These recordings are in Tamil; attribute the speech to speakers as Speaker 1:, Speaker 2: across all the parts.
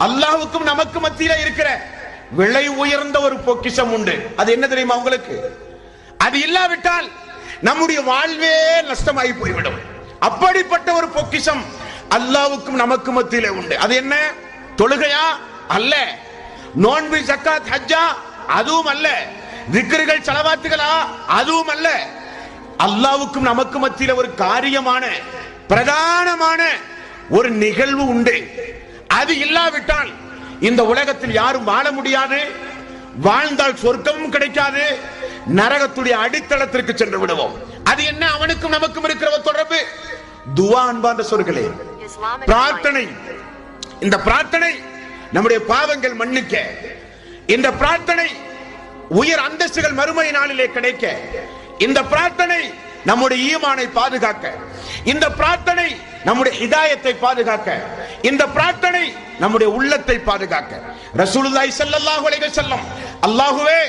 Speaker 1: அல்லாஹுக்கும் நமக்கு மத்தியில இருக்கிற விலை உயர்ந்த ஒரு பொக்கிஷம் உண்டு. அது என்ன தெரியுமா உங்களுக்கு? அது இல்லாவிட்டால் நம்முடைய வாழ்வே நஷ்டமாகி போய்விடும். அப்படிப்பட்ட ஒரு பொக்கிஷம் அல்லாவுக்கும் நமக்கு மத்தியில உண்டு. அது என்ன? தொழுகையா? அல்ல. நோன்பு ஜக்காத் ஹஜ்ஜா? அதுவும் அல்ல. திக்ருகள் செலவாத்துகளா? அதுவும் அல்ல. அல்லாவுக்கும் நமக்கு மத்தியில ஒரு காரியமான பிரதானமான ஒரு நிகழ்வு உண்டு. அது இல்லாவிட்டால் இந்த உலகத்தில் யாரும் வாழ முடியாது. வாழ்ந்தால் சொர்க்கமும் கிடைக்காது. நரகத்துடைய அடித்தளத்திற்கு சென்று விடுவோம். அது என்ன அவனுக்கும் நமக்கும் இருக்கிற ஒரு தொடர்பு? துவா அன்பார்ந்த சொற்களே பிரார்த்தனை. இந்த பிரார்த்தனை நம்முடைய பாவங்கள் மன்னிக்க இந்த பிரார்த்தனை உயர் அந்தஸ்துகள் மறுமை நாளிலே கிடைக்க இந்த பிரார்த்தனை நம்முடைய ஈமானை பாதுகாக்க இந்த பிரார்த்தனை நம்முடைய இதாயத்தை பாதுகாக்க இந்த பிரார்த்தனை நம்முடைய உள்ளத்தை பாதுகாக்க. ரசூலுல்லாஹி ஸல்லல்லாஹு அலைஹி வஸல்லம் அல்லாஹ்வே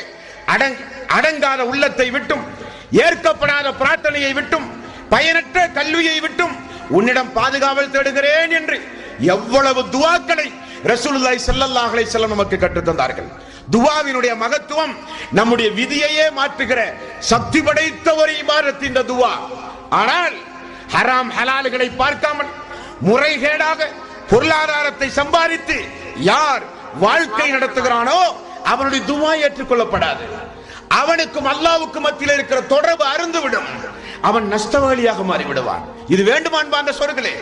Speaker 1: அடங் அடங்காத உள்ளத்தை விட்டும் ஏற்கப்படாத பிரார்த்தனையை விட்டும் பயனற்ற கல்வியை விட்டும் உன்னிடம் பாதுகாவல் தேடுகிறேன் என்று எவ்வளவு துவாக்களை ரசூலுல்லாஹி ஸல்லல்லாஹு அலைஹி வஸல்லம் நமக்கு கற்றுத் தந்தார்கள். துவாவினுடைய மகத்துவம் நம்முடைய விதியையே மாற்றுகிற சக்தி படைத்த ஒரு இபாரத் இந்த துவா. ஆனால் ஹராம் ஹலால்களை பார்க்காமல் முறைகேடாக பொருளாதாரத்தை சம்பாதித்து யார் வாழ்க்கை நடத்துகிறானோ அவனுடைய துவா ஏற்றுக்கொள்ளப்படாது. அவனுக்கும் அல்லாவுக்கும் மத்தியில் இருக்கிற தொடர்பு அருந்துவிடும் அவன் நஷ்டவாளியாக மாறிவிடுவான். இது வேண்டுமா அன்பார்ந்த சொற்களே.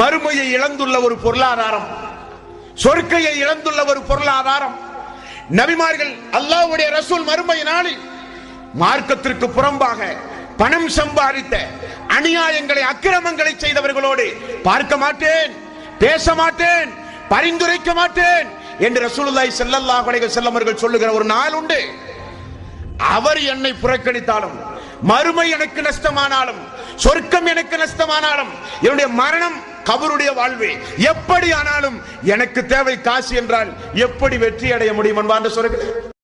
Speaker 1: மறுமையை இழந்துள்ள ஒரு பொருளாதாரம் சொர்க்கையை இழந்துள்ள ஒரு பொருளாதாரம். நபிமார்கள் அல்லாவுடைய ரசூல் மறுமை நாளில் மார்க்கத்திற்கு புறம்பாக பணம் சம்பாதித்த அநியாயங்களை அக்கிரமங்களை செய்தவர்களோடு பார்க்க மாட்டேன். பேச மாட்டேன் பரிந்துரைக்க மாட்டேன் என்று ரசூலுல்லாய் செல்லல்லா அலைஹி வஸல்லம் அவர்கள் சொல்லுகிற ஒரு நாள் உண்டு. அவர் என்னை புறக்கணித்தாலும் மறுமை எனக்கு நஷ்டமானாலும் சொர்க்கம் எனக்கு நஷ்டமானாலும் என்னுடைய மரணம் கபருடைய வாழ்வு. எப்படி ஆனாலும் எனக்கு தேவை காசு என்றால் எப்படி வெற்றி அடைய முடியும் என்பான்னு சொல்லுகிறேன்